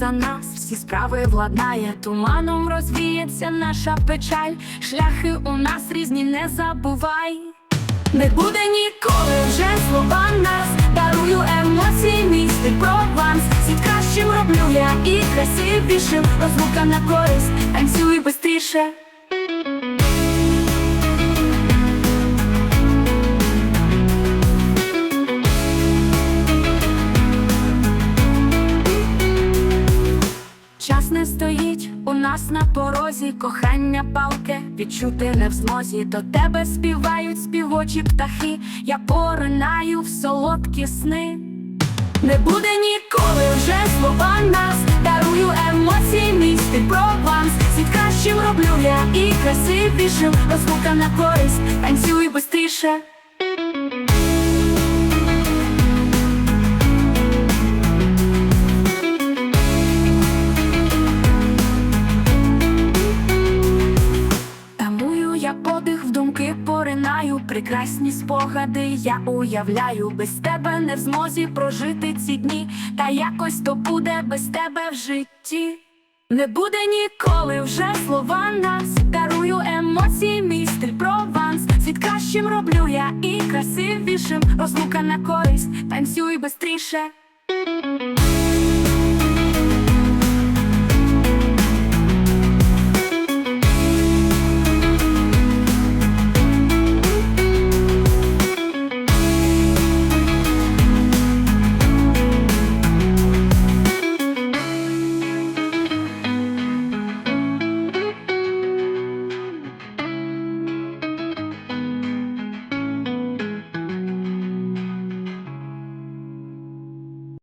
за нас, всі справи владнає, туманом розвіється наша печаль, шляхи у нас різні, не забувай. Не буде ніколи вже слова нас, дарую емоції, мій стиль прованс Світ кращим роблю я і красивішим, розлука на користь, танцюй бистріше. Не стоїть у нас на порозі, кохання палке, відчути не в змозі. До тебе співають співочі птахи, я поринаю в солодкі сни. Не буде ніколи вже слова нас, дарую емоції, мій стиль прованс Світ кращим роблю я і красивішим, розлука на користь, танцюй бистріше. Прекрасні спогади. Я уявляю, без тебе не в змозі прожити ці дні, та якось то буде без тебе в житті. Не буде ніколи вже слова нас, дарую емоції, мій стиль прованс. Світ кращим роблю я і красивішим, розлука на користь, танцюй бистріше.